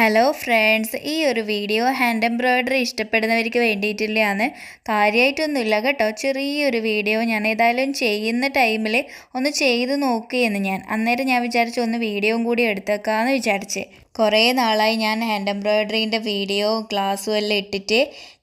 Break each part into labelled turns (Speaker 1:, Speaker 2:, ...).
Speaker 1: Hello friends ഈ ഒരു video hand embroidery ഇഷ്ടപ്പെടുന്നവർക്ക് വേണ്ടിയിട്ടില്ലയാണ് കാര്യമായിട്ടൊന്നുമില്ല കേട്ടോ. ചെറിയൊരു വീഡിയോ ഞാൻ ഏതായാലും ചെയ്യുന്ന ടൈമിൽ ഒന്ന് ചെയ്ത് നോക്കിയെന്ന് ഞാൻ. അന്നേരം ഞാൻ വിചാരിച്ചു ഒന്ന് വീഡിയോയും കൂടി എടുത്തേക്കാമെന്ന് വിചാരിച്ച്. കുറേ നാളായി ഞാൻ ഹാൻഡ് എംബ്രോയ്ഡറീന്റെ വീഡിയോ ക്ലാസ്സും എല്ലാം ഇട്ടിട്ട്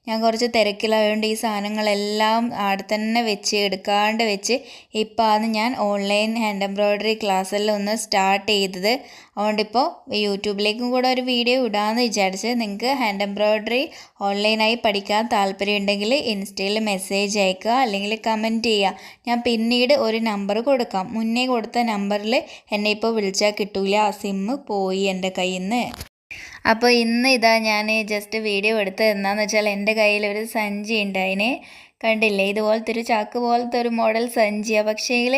Speaker 1: ഞാൻ കുറച്ച് തിരക്കിലായതുകൊണ്ട് ഈ സാധനങ്ങളെല്ലാം അവിടെ തന്നെ വെച്ച് എടുക്കാണ്ട് വെച്ച് ഇപ്പോൾ ആണ് ഞാൻ ഓൺലൈൻ ഹാൻഡ് എംബ്രോയ്ഡറി ക്ലാസ്സെല്ലാം ഒന്ന് സ്റ്റാർട്ട് ചെയ്തത്. അതുകൊണ്ടിപ്പോൾ യൂട്യൂബിലേക്കും കൂടെ ഒരു വീഡിയോ ഇടാമെന്ന് വിചാരിച്ച് നിങ്ങൾക്ക് ഹാൻഡ് എംബ്രോയ്ഡറി ഓൺലൈനായി പഠിക്കാൻ താല്പര്യമുണ്ടെങ്കിൽ ഇൻസ്റ്റയിൽ മെസ്സേജ് അയക്കുക അല്ലെങ്കിൽ കമന്റ് ചെയ്യുക ഞാൻ പിന്നീട് ഒരു നമ്പർ കൊടുക്കാം. മുന്നേ കൊടുത്ത നമ്പറിൽ എന്നെ ഇപ്പോൾ വിളിച്ചാൽ കിട്ടൂല. ആ സിമ്മ് പോയി എന്റെ കയ്യിൽ നിന്ന് അപ്പോൾ ഇന്ന് ഇതാ ഞാൻ ജസ്റ്റ് വീഡിയോ എടുത്തത് എന്താണെന്ന് വെച്ചാൽ എന്റെ കയ്യിൽ ഒരു സഞ്ചി ഉണ്ട് അതിന്. കണ്ടില്ലേ? ഇതുപോലത്തെ ഒരു ചാക്ക് പോലത്തെ ഒരു മോഡൽ സഞ്ചിയാണ് പക്ഷേങ്കിൽ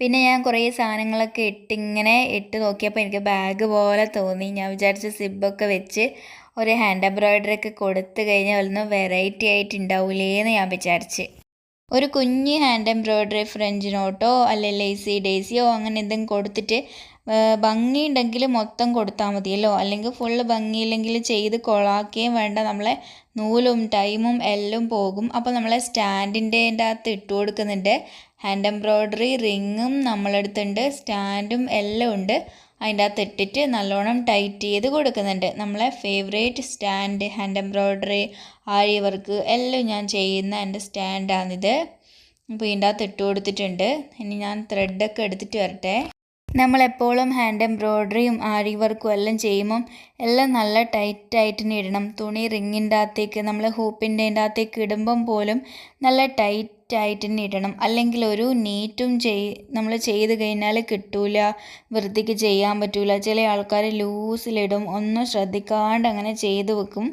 Speaker 1: പിന്നെ ഞാൻ കുറേ സാധനങ്ങളൊക്കെ ഇട്ടിങ്ങനെ ഇട്ട് നോക്കിയപ്പോൾ എനിക്ക് ബാഗ് പോലെ തോന്നി. ഞാൻ വിചാരിച്ച സിബൊക്കെ വെച്ച് ഒരു ഹാൻഡ് എംബ്രോയ്ഡറി ഒക്കെ കൊടുത്തു കഴിഞ്ഞാൽ ഒന്ന് വെറൈറ്റി ആയിട്ട് ഉണ്ടാവില്ലേന്ന് ഞാൻ വിചാരിച്ച്. ഒരു കുഞ്ഞ് ഹാൻഡ് എംബ്രോയ്ഡറി ഫ്രഞ്ച് നോട്ടോ അല്ലെ ലേസി ഡേസിയോ അങ്ങനെ എന്തെങ്കിലും കൊടുത്തിട്ട് ഭംഗിയുണ്ടെങ്കിൽ മൊത്തം കൊടുത്താൽ മതിയല്ലോ. അല്ലെങ്കിൽ ഫുള്ള് ഭംഗിയില്ലെങ്കിൽ ചെയ്ത് കൊളാക്കുകയും വേണ്ട. നമ്മളെ നൂലും ടൈമും എല്ലാം പോകും. അപ്പോൾ നമ്മളെ സ്റ്റാൻഡിന്റെ അകത്ത് ഇട്ട് കൊടുക്കുന്നുണ്ട്. ഹാൻഡ് എംബ്രോയ്ഡറി റിങ്ങും നമ്മളെടുത്തുണ്ട് സ്റ്റാൻഡും എല്ലാം ഉണ്ട്. അതിന്റെ അകത്ത് ഇട്ടിട്ട് നല്ലോണം ടൈറ്റ് ചെയ്ത് കൊടുക്കുന്നുണ്ട്. നമ്മളെ favourite stand hand embroidery aari work എല്ലാം ഞാൻ ചെയ്യുന്ന എന്റെ സ്റ്റാൻഡാണിത് അപ്പോൾ ഇതിന്റെ അകത്ത് ഇട്ട് കൊടുത്തിട്ടുണ്ട്. ഇനി ഞാൻ ത്രെഡൊക്കെ എടുത്തിട്ട് വരട്ടെ. നമ്മളെപ്പോഴും ഹാൻഡ് എംബ്രോയ്ഡറിയും ആരി വർക്കും എല്ലാം ചെയ്യുമ്പം എല്ലാം നല്ല ടൈറ്റായിട്ട് ഇടണം. തുണി റിങ്ങിന്റെ അകത്തേക്ക് നമ്മൾ ഹൂപ്പിന്റെ അകത്തേക്ക് ഇടുമ്പം പോലും നല്ല ടൈറ്റായിട്ട് തന്നെ ഇടണം. അല്ലെങ്കിൽ ഒരു നീറ്റും ചെയ് നമ്മൾ ചെയ്ത് കഴിഞ്ഞാൽ കിട്ടൂല വൃത്തിക്ക് ചെയ്യാൻ പറ്റൂല. ചില ആൾക്കാർ ലൂസിലിടും ഒന്നും ശ്രദ്ധിക്കാണ്ട് അങ്ങനെ ചെയ്ത് വെക്കും.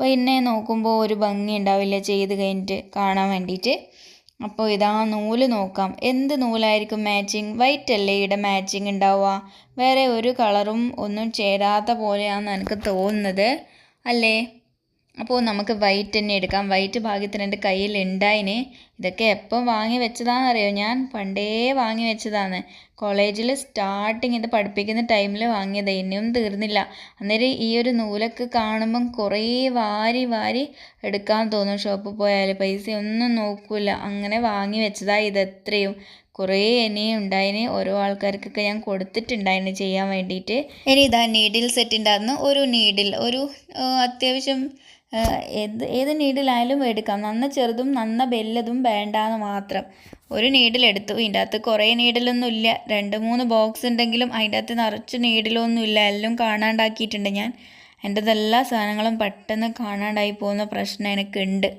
Speaker 1: പിന്നെ നോക്കുമ്പോൾ ഒരു ഭംഗി ഉണ്ടാവില്ല ചെയ്ത് കഴിഞ്ഞിട്ട് കാണാൻ വേണ്ടിയിട്ട്. അപ്പോൾ ഇതാ നൂൽ നോക്കാം. എന്ത് നൂലായിരിക്കും മാച്ചിങ് വൈറ്റ് അല്ലേ ഇവിടെ മാച്ചിങ് ഉണ്ടാവുക? വേറെ ഒരു കളറും ഒന്നും ചേരാത്ത പോലെയാണെന്ന് എനിക്ക് തോന്നുന്നത്. അല്ലേ? അപ്പോൾ നമുക്ക് വൈറ്റ് തന്നെ എടുക്കാം. വൈറ്റ് ഭാഗ്യത്തിന് എന്റെ കയ്യിൽ ഉണ്ടായിന് ഇതൊക്കെ എപ്പം വാങ്ങി വെച്ചതാണെന്നറിയോ ഞാൻ പണ്ടേ വാങ്ങി വെച്ചതാണ്. കോളേജിൽ സ്റ്റാർട്ടിങ് ഇത് പഠിപ്പിക്കുന്ന ടൈമിൽ വാങ്ങിയത്. ഇനിയും തീർന്നില്ല. അന്നേരം ഈ ഒരു നൂലൊക്കെ കാണുമ്പം കുറേ വാരി വാരി എടുക്കാൻ തോന്നും. ഷോപ്പിൽ പോയാൽ ഒന്നും നോക്കില്ല അങ്ങനെ വാങ്ങി വെച്ചതാണ് ഇത് എത്രയും. കുറേ ഇനിയും ഉണ്ടായിന് ഓരോ ആൾക്കാർക്കൊക്കെ ഞാൻ കൊടുത്തിട്ടുണ്ടായിരുന്നു ചെയ്യാൻ വേണ്ടിയിട്ട് ഇനി ഇതാ നീഡിൽ സെറ്റിന്റെ അന്ന് ഒരു നീഡിൽ ഒരു അത്യാവശ്യം ഏത് ഏത് നീഡിലായാലും എടുക്കാം. നന്ന ചെറുതും നന്ന വലുതും വേണ്ടാന്ന് മാത്രം. ഒരു നീഡിലെടുത്തു ഇതിന്റെ അകത്ത് കുറേ നീഡിലൊന്നും ഇല്ല. രണ്ട് മൂന്ന് ബോക്സ് ഉണ്ടെങ്കിലും അതിന്റെ അകത്ത് നിറച്ച് നീഡിലൊന്നും ഇല്ല. എല്ലാം കാണാണ്ടാക്കിയിട്ടുണ്ട് ഞാൻ. എന്റെതെല്ലാ സാധനങ്ങളും പെട്ടെന്ന് കാണാണ്ടായി പോകുന്ന പ്രശ്നം എനിക്കുണ്ട്.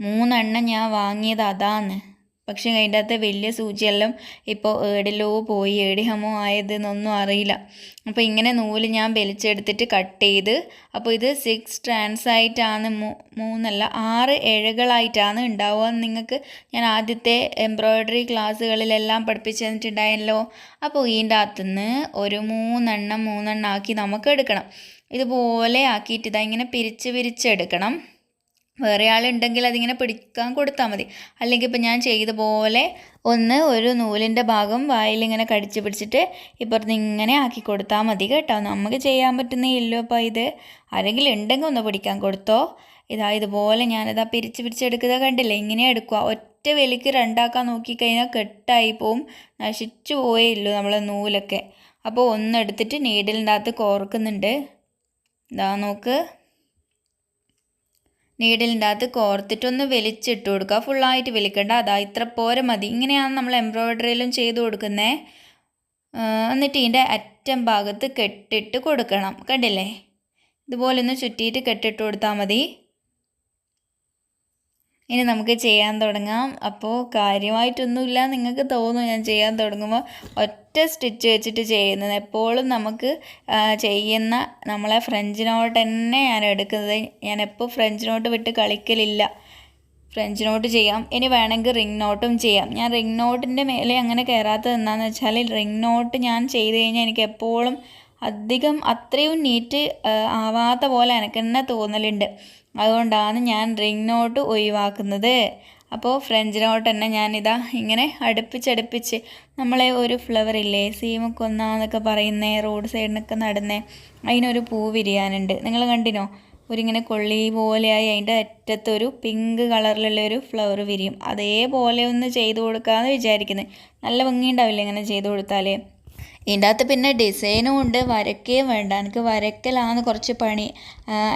Speaker 1: മൂന്നെണ്ണം ഞാൻ വാങ്ങിയത് അതാണ് പക്ഷേ അതിന്റെ അകത്ത് വലിയ സൂചിയെല്ലാം ഇപ്പോൾ ഏടിലോ പോയി ഏടിഹമോ ആയതെന്നൊന്നും അറിയില്ല. അപ്പോൾ ഇങ്ങനെ നൂൽ ഞാൻ വലിച്ചെടുത്തിട്ട് കട്ട് ചെയ്ത് അപ്പോൾ ഇത് സിക്സ് സ്ട്രാൻഡ്സ് ആയിട്ടാണ് മൂന്നല്ല ആറ് ഇഴകളായിട്ടാണ് ഉണ്ടാവുക. നിങ്ങൾക്ക് ഞാൻ ആദ്യത്തെ എംബ്രോയ്ഡറി ക്ലാസ്സുകളിലെല്ലാം പഠിപ്പിച്ചു തന്നിട്ടുണ്ടായല്ലോ അപ്പോൾ ഇതിന്റെ അകത്തുനിന്ന് ഒരു മൂന്നെണ്ണം മൂന്നെണ്ണം ആക്കി നമുക്ക് എടുക്കണം. ഇതുപോലെ ആക്കിയിട്ട് ഇതാ ഇങ്ങനെ പിരിച്ച് പിരിച്ചെടുക്കണം വേറെ ആളുണ്ടെങ്കിൽ അതിങ്ങനെ പിടിക്കാൻ കൊടുത്താൽ മതി. അല്ലെങ്കിൽ ഇപ്പം ഞാൻ ചെയ്ത പോലെ ഒന്ന് ഒരു നൂലിന്റെ ഭാഗം വായിലിങ്ങനെ കടിച്ചു പിടിച്ചിട്ട് ഇപ്പുറത്ത് ഇങ്ങനെ ആക്കി കൊടുത്താൽ മതി കേട്ടോ. നമുക്ക് ചെയ്യാൻ പറ്റുന്ന ഇല്ലോ അപ്പോൾ ഇത്. ആരെങ്കിലും ഉണ്ടെങ്കിൽ ഒന്ന് പിടിക്കാൻ കൊടുത്തോ. ഇതാ ഇതുപോലെ ഞാനിതാ പിരിച്ച് പിരിച്ചെടുക്കുക കണ്ടില്ലേ? ഇങ്ങനെ എടുക്കുക. ഒറ്റ വലിക്ക് രണ്ടാക്കാൻ നോക്കിക്കഴിഞ്ഞാൽ കെട്ടായി പോവും. നശിച്ചു പോയേ ഇല്ലു നമ്മളെ നൂലൊക്കെ. അപ്പോൾ ഒന്നെടുത്തിട്ട് നീഡിലിന്റെ അകത്ത് കോർക്കുന്നുണ്ട്. ഇതാ നോക്ക്. നീഡിലിന്റെ അകത്ത് കോർത്തിട്ടൊന്ന് വലിച്ചിട്ട് കൊടുക്കുക. ഫുള്ളായിട്ട് വലിക്കണ്ട. അതാ ഇത്ര പോരെ മതി. ഇങ്ങനെയാണ് നമ്മൾ എംബ്രോയ്ഡറിയിലും ചെയ്ത് കൊടുക്കുന്നത് എന്നിട്ട് ഇതിന്റെ അറ്റം ഭാഗത്ത് കെട്ടിട്ട് കൊടുക്കണം. കണ്ടില്ലേ? ഇതുപോലെ ഒന്ന് ചുറ്റിയിട്ട് കെട്ടിട്ട് കൊടുത്താൽ മതി. ഇനി നമുക്ക് ചെയ്യാൻ തുടങ്ങാം. അപ്പോൾ കാര്യമായിട്ടൊന്നുമില്ല. നിങ്ങൾക്ക് തോന്നും ഞാൻ ചെയ്യാൻ തുടങ്ങുമ്പോൾ ഒറ്റ സ്റ്റിച്ച് വെച്ചിട്ട് ചെയ്യുന്നത്. എപ്പോഴും നമുക്ക് ചെയ്യുന്ന നമ്മളെ ഫ്രഞ്ച് നോട്ട് തന്നെ ഞാൻ എടുക്കുന്നത്. ഞാൻ എപ്പോൾ ഫ്രഞ്ച് നോട്ട് വിട്ട് കളിക്കലില്ല. ഫ്രഞ്ച് നോട്ട് ചെയ്യാം. ഇനി വേണമെങ്കിൽ റിംഗ് നോട്ടും ചെയ്യാം. ഞാൻ റിംഗ് നോട്ടിന്റെ മേലെ അങ്ങനെ കയറാത്തത് എന്താണെന്ന് വെച്ചാൽ റിംഗ് നോട്ട് ഞാൻ ചെയ്ത് കഴിഞ്ഞാൽ എനിക്ക് എപ്പോഴും അധികം അത്രയും നീറ്റ് ആവാത്ത പോലെ എനിക്ക് തന്നെ തോന്നലുണ്ട്. അതുകൊണ്ടാണ് ഞാൻ റിംഗ് നോട്ട് ഒഴിവാക്കുന്നത്. അപ്പോൾ ഫ്രഞ്ച് നോട്ട് തന്നെ ഞാനിതാ ഇങ്ങനെ അടുപ്പിച്ചടുപ്പിച്ച് നമ്മളെ ഒരു ഫ്ലവർ ഇല്ലേ സീമക്കൊന്ന എന്നൊക്കെ പറയുന്നേ റോഡ് സൈഡിനൊക്കെ നടന്നേ അതിനൊരു പൂ വിരിയാനുണ്ട്. നിങ്ങൾ കണ്ടിനോ? ഒരിങ്ങനെ കൊള്ളി പോലെയായി അതിന്റെ അറ്റത്തൊരു പിങ്ക് കളറിലുള്ള ഒരു ഫ്ലവർ വിരിയും. അതേപോലെ ഒന്ന് ചെയ്തു കൊടുക്കാമെന്ന് വിചാരിക്കുന്നത് നല്ല ഭംഗിയുണ്ടാവില്ലേ ഇങ്ങനെ ചെയ്തു കൊടുത്താൽ ഇതിന്റെ പിന്നെ ഡിസൈനും ഉണ്ട്. വരയ്ക്കുകയും വേണ്ട. എനിക്ക് വരയ്ക്കലാണ് കുറച്ച് പണി.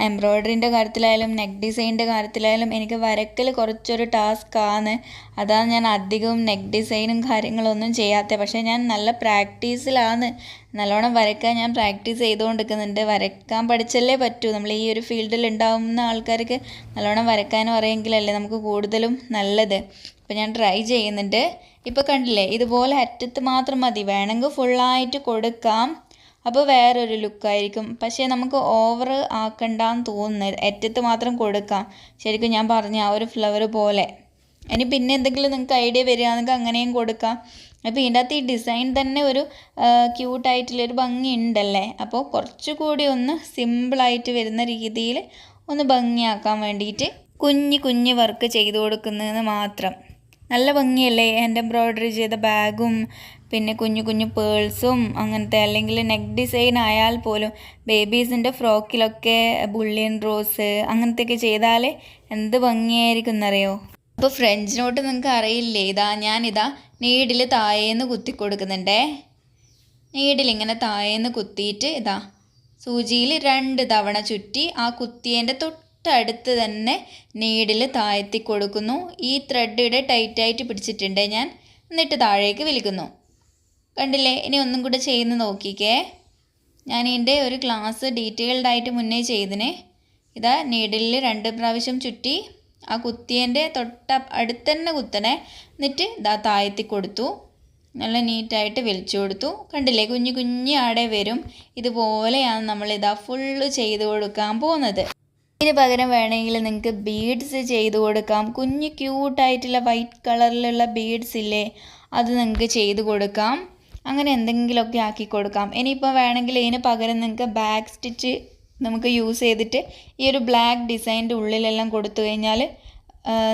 Speaker 1: എംബ്രോയ്ഡറിന്റെ കാര്യത്തിലായാലും നെക്ക് ഡിസൈനിന്റെ കാര്യത്തിലായാലും എനിക്ക് വരയ്ക്കൽ കുറച്ചൊരു ടാസ്ക് ആണ് അതാണ് ഞാൻ അധികവും നെക്ക് ഡിസൈനും കാര്യങ്ങളൊന്നും ചെയ്യാത്തത്. പക്ഷേ ഞാൻ നല്ല പ്രാക്ടീസിലാണ് നല്ലോണം വരയ്ക്കാൻ ഞാൻ പ്രാക്ടീസ് ചെയ്തുകൊണ്ടിരിക്കുന്നുണ്ട്. വരയ്ക്കാൻ പഠിച്ചല്ലേ പറ്റൂ. നമ്മൾ ഈ ഒരു ഫീൽഡിൽ ഉണ്ടാവുന്ന ആൾക്കാർക്ക് നല്ലോണം വരയ്ക്കാനും അറിയെങ്കിലല്ലേ നമുക്ക് കൂടുതലും നല്ലത്. അപ്പോൾ ഞാൻ ട്രൈ ചെയ്യുന്നുണ്ട്. ഇപ്പോൾ കണ്ടില്ലേ ഇതുപോലെ അറ്റത്ത് മാത്രം മതി. വേണമെങ്കിൽ ഫുള്ളായിട്ട് കൊടുക്കാം. അപ്പോൾ വേറൊരു ലുക്കായിരിക്കും പക്ഷേ നമുക്ക് ഓവർ ആക്കണ്ടെന്ന് തോന്നുന്നു. അറ്റത്ത് മാത്രം കൊടുക്കാം. ശരിക്കും ഞാൻ പറഞ്ഞ ആ ഒരു ഫ്ലവർ പോലെ. ഇനി പിന്നെ എന്തെങ്കിലും നിങ്ങൾക്ക് ഐഡിയ വരികയാണെങ്കിൽ അങ്ങനെയും കൊടുക്കാം. അപ്പോൾ ഇതിന്റെ അകത്ത് ഈ ഡിസൈൻ തന്നെ ഒരു ക്യൂട്ടായിട്ടുള്ളൊരു ഭംഗി ഉണ്ടല്ലേ അപ്പോൾ കുറച്ചുകൂടി ഒന്ന് സിമ്പിളായിട്ട് വരുന്ന രീതിയിൽ ഒന്ന് ഭംഗിയാക്കാൻ വേണ്ടിയിട്ട് കുഞ്ഞ് കുഞ്ഞ് വർക്ക് ചെയ്തു കൊടുക്കുന്നതെന്ന് മാത്രം. നല്ല ഭംഗിയല്ലേ? എന്റെ എംബ്രോയ്ഡറി ചെയ്ത ബാഗും പിന്നെ കുഞ്ഞു കുഞ്ഞു പേൾസും അങ്ങനത്തെ അല്ലെങ്കിൽ നെക്ക് ഡിസൈൻ ആയാൽ പോലും ബേബീസിന്റെ ഫ്രോക്കിലൊക്കെ ബുള്ളിയൻ റോസ് അങ്ങനത്തെയൊക്കെ ചെയ്താൽ എന്ത് ഭംഗിയായിരിക്കും എന്നറിയോ? അപ്പോൾ ഫ്രഞ്ച് നിങ്ങൾക്ക് അറിയില്ലേ? ഇതാ ഞാനിതാ നീഡിൽ താഴേന്ന് കുത്തി കൊടുക്കുന്നുണ്ടേ. നീഡിൽ ഇങ്ങനെ താഴേന്ന് കുത്തിയിട്ട് ഇതാ സൂചിയിൽ രണ്ട് തവണ ചുറ്റി ആ കുത്തിയതിന്റെ തൊട്ടടുത്ത് തന്നെ നീഡിൽ താഴ്ത്തി കൊടുക്കുന്നു. ഈ ത്രെഡ് ഇവിടെ ടൈറ്റായിട്ട് പിടിച്ചിട്ടുണ്ട് ഞാൻ. എന്നിട്ട് താഴേക്ക് വലിക്കുന്നു കണ്ടില്ലേ? ഇനി ഒന്നും കൂടെ ചെയ്യുന്ന നോക്കിക്കേ. ഞാൻ ഇതിന്റെ ഒരു ക്ലാസ് ഡീറ്റെയിൽഡായിട്ട് മുന്നേ ചെയ്തിന്. ഇതാ നീഡിലിൽ രണ്ട് പ്രാവശ്യം ചുറ്റി ആ കുത്തിയന്റെ തൊട്ട അടുത്ത് തന്നെ കുത്തണേ. എന്നിട്ട് ഇതാ താഴ്ത്തി കൊടുത്തു. നല്ല നീറ്റായിട്ട് വലിച്ചു കൊടുത്തു. കണ്ടില്ലേ? കുഞ്ഞു കുഞ്ഞു ആടെ വരും. ഇതുപോലെയാണ് നമ്മൾ ഫുള്ള് ചെയ്ത് കൊടുക്കാൻ പോകുന്നത്. ഇതിന് പകരം വേണമെങ്കിൽ നിങ്ങൾക്ക് ബീഡ്സ് ചെയ്ത് കൊടുക്കാം. കുഞ്ഞു ക്യൂട്ടായിട്ടുള്ള വൈറ്റ് കളറിലുള്ള ബീഡ്സ് ഇല്ലേ അത് നിങ്ങൾക്ക് ചെയ്ത് കൊടുക്കാം. അങ്ങനെ എന്തെങ്കിലുമൊക്കെ ആക്കി കൊടുക്കാം. ഇനിയിപ്പോൾ വേണമെങ്കിൽ ഇതിന് പകരം നിങ്ങൾക്ക് ബാക്ക് സ്റ്റിച്ച് നമുക്ക് യൂസ് ചെയ്തിട്ട് ഈ ഒരു ബ്ലാക്ക് ഡിസൈന്റെ ഉള്ളിലെല്ലാം കൊടുത്തു കഴിഞ്ഞാൽ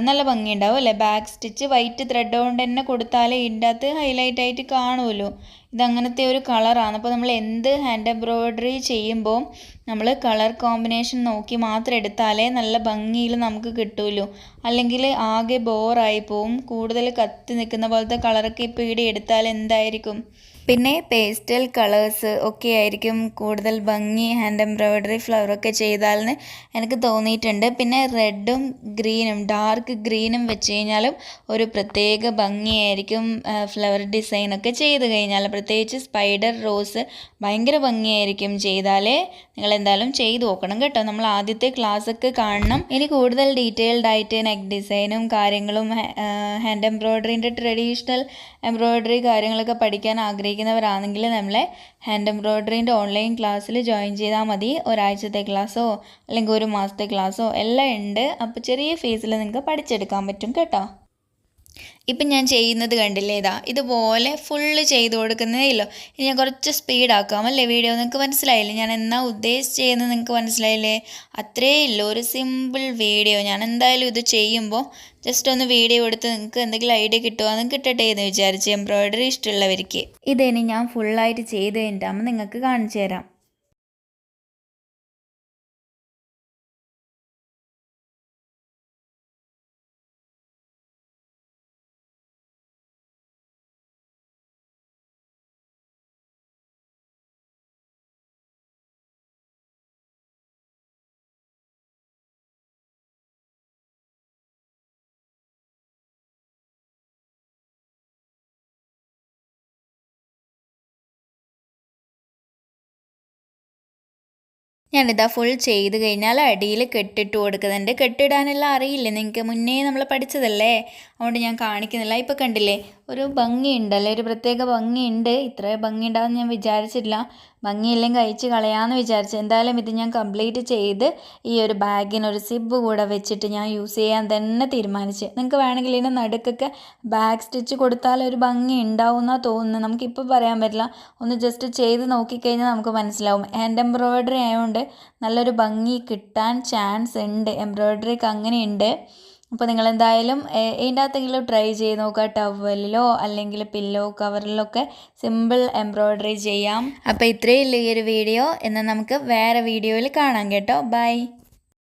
Speaker 1: നല്ല ഭംഗിയുണ്ടാവും അല്ലേ? ബാക്ക് സ്റ്റിച്ച് വൈറ്റ് ത്രെഡ് കൊണ്ട് തന്നെ കൊടുത്താലേ ഇതിന്റെ അകത്ത് ഹൈലൈറ്റ് ആയിട്ട് കാണുമല്ലോ ഇതങ്ങനത്തെ ഒരു കളറാണ് അപ്പോൾ നമ്മൾ എന്ത് ഹാൻഡ് എംബ്രോയ്ഡറി ചെയ്യുമ്പോൾ നമ്മൾ കളർ കോമ്പിനേഷൻ നോക്കി മാത്രം എടുത്താലേ നല്ല ഭംഗിയിൽ നമുക്ക് കിട്ടുമല്ലോ അല്ലെങ്കിൽ ആകെ ബോറായി പോവും. കൂടുതൽ കത്തി നിൽക്കുന്ന പോലത്തെ കളറൊക്കെ ഇപ്പോൾ ഇവിടെ എടുത്താൽ എന്തായിരിക്കും? പിന്നെ പേസ്റ്റൽ കളേഴ്സ് ഒക്കെ ആയിരിക്കും കൂടുതൽ ഭംഗി ഹാൻഡ് എംബ്രോയ്ഡറി ഫ്ലവറൊക്കെ ചെയ്താലെന്ന് എനിക്ക് തോന്നിയിട്ടുണ്ട്. പിന്നെ റെഡും ഗ്രീനും ഡാർക്ക് ഗ്രീനും വെച്ച് കഴിഞ്ഞാലും ഒരു പ്രത്യേക ഭംഗിയായിരിക്കും ഫ്ലവർ ഡിസൈനൊക്കെ ചെയ്ത് കഴിഞ്ഞാൽ. പ്രത്യേകിച്ച് സ്പൈഡർ റോസ് ഭയങ്കര ഭംഗിയായിരിക്കും ചെയ്താലേ നിങ്ങൾ എന്തായാലും ചെയ്ത് നോക്കണം കേട്ടോ. നമ്മൾ ആദ്യത്തെ ക്ലാസ്സൊക്കെ കാണണം. ഇനി കൂടുതൽ ഡീറ്റെയിൽഡ് ആയിട്ട് നെക്ക് ഡിസൈനും കാര്യങ്ങളും ഹാൻഡ് എംബ്രോയ്ഡറിന്റെ ട്രഡീഷണൽ എംബ്രോയ്ഡറി കാര്യങ്ങളൊക്കെ പഠിക്കാൻ ആഗ്രഹിക്കുന്നവരാണെങ്കിൽ നമ്മളെ ഹാൻഡ് എംബ്രോയ്ഡറിന്റെ ഓൺലൈൻ ക്ലാസ്സിൽ ജോയിൻ ചെയ്താൽ മതി. ഒരാഴ്ചത്തെ ക്ലാസ്സോ അല്ലെങ്കിൽ ഒരു മാസത്തെ ക്ലാസ്സോ എല്ലാം ഉണ്ട്. അപ്പോൾ ചെറിയ ഫീസിൽ നിങ്ങൾക്ക് പഠിച്ചെടുക്കാൻ പറ്റും കേട്ടോ. ഇപ്പം ഞാൻ ചെയ്യുന്നത് കണ്ടില്ലേ ഇതാ ഇതുപോലെ ഫുള്ള് ചെയ്ത് കൊടുക്കുന്നതേ ഇല്ലോ. ഇനി ഞാൻ കുറച്ച് സ്പീഡാക്കാം അല്ലേ വീഡിയോ നിങ്ങൾക്ക് മനസ്സിലായില്ലേ? ഞാൻ എന്നാ ഉദ്ദേശിച്ചതെന്ന് നിങ്ങൾക്ക് മനസ്സിലായില്ലേ? അത്രേ ഇല്ല ഒരു സിമ്പിൾ വീഡിയോ ഞാൻ എന്തായാലും ഇത് ചെയ്യുമ്പോൾ ജസ്റ്റ് ഒന്ന് വീഡിയോ എടുത്ത് നിങ്ങൾക്ക് എന്തെങ്കിലും ഐഡിയ കിട്ടുമോ കിട്ടട്ടെ എന്ന് വിചാരിച്ച് എംബ്രോയിഡറി ഇഷ്ടമുള്ളവർക്ക്. ഇതിനി ഞാൻ ഫുള്ളായിട്ട് ചെയ്ത് കഴിഞ്ഞിട്ടാകുമ്പോൾ നിങ്ങൾക്ക് കാണിച്ചു തരാം. ഞാനിതാ ഫുൾ ചെയ്ത് കഴിഞ്ഞാൽ അടിയിൽ കെട്ടിട്ട് കൊടുക്കുന്നുണ്ട് കെട്ടിടാനെല്ലാം അറിയില്ലേ? നിങ്ങൾക്ക് മുന്നേ നമ്മൾ പഠിച്ചതല്ലേ? അതുകൊണ്ട് ഞാൻ കാണിക്കുന്നില്ല. ഇപ്പോൾ കണ്ടില്ലേ? ഒരു ഭംഗിയുണ്ടല്ലേ ഒരു പ്രത്യേക ഭംഗിയുണ്ട്. ഇത്ര ഭംഗി ഉണ്ടാകുമെന്ന് ഞാൻ വിചാരിച്ചിട്ടില്ല. ഭംഗിയില്ലെങ്കിൽ കഴിച്ച് കളയാമെന്ന് വിചാരിച്ചു. എന്തായാലും ഇത് ഞാൻ കംപ്ലീറ്റ് ചെയ്ത് ഈ ഒരു ബാഗിനൊരു സിബ് കൂടെ വെച്ചിട്ട് ഞാൻ യൂസ് ചെയ്യാൻ തന്നെ തീരുമാനിച്ച്. നിങ്ങൾക്ക് വേണമെങ്കിൽ ഇതിന്റെ നടുക്കൊക്കെ ബാഗ് സ്റ്റിച്ച് കൊടുത്താൽ ഒരു ഭംഗി ഉണ്ടാവും എന്നാണ് തോന്നുന്നത്. നമുക്കിപ്പോൾ പറയാൻ പറ്റില്ല. ഒന്ന് ജസ്റ്റ് ചെയ്ത് നോക്കിക്കഴിഞ്ഞാൽ നമുക്ക് മനസ്സിലാവും. ഹാൻഡ് എംബ്രോയ്ഡറി ആയതുകൊണ്ട് നല്ലൊരു ഭംഗി കിട്ടാൻ ചാൻസ് ഉണ്ട്. എംബ്രോയ്ഡറിക്ക് അങ്ങനെയുണ്ട്. അപ്പോൾ നിങ്ങൾ എന്തായാലും ഇതിന്റെ അകത്തെങ്കിലും ട്രൈ ചെയ്ത് നോക്കുക. ടവലിലോ അല്ലെങ്കിൽ പില്ലോ കവറിലൊക്കെ സിമ്പിൾ എംബ്രോയ്ഡറി ചെയ്യാം. അപ്പോൾ ഇത്രയേ ഉള്ളൂ ഈ ഒരു വീഡിയോ എന്നാൽ നമുക്ക് വേറെ വീഡിയോയിൽ കാണാം കേട്ടോ. ബൈ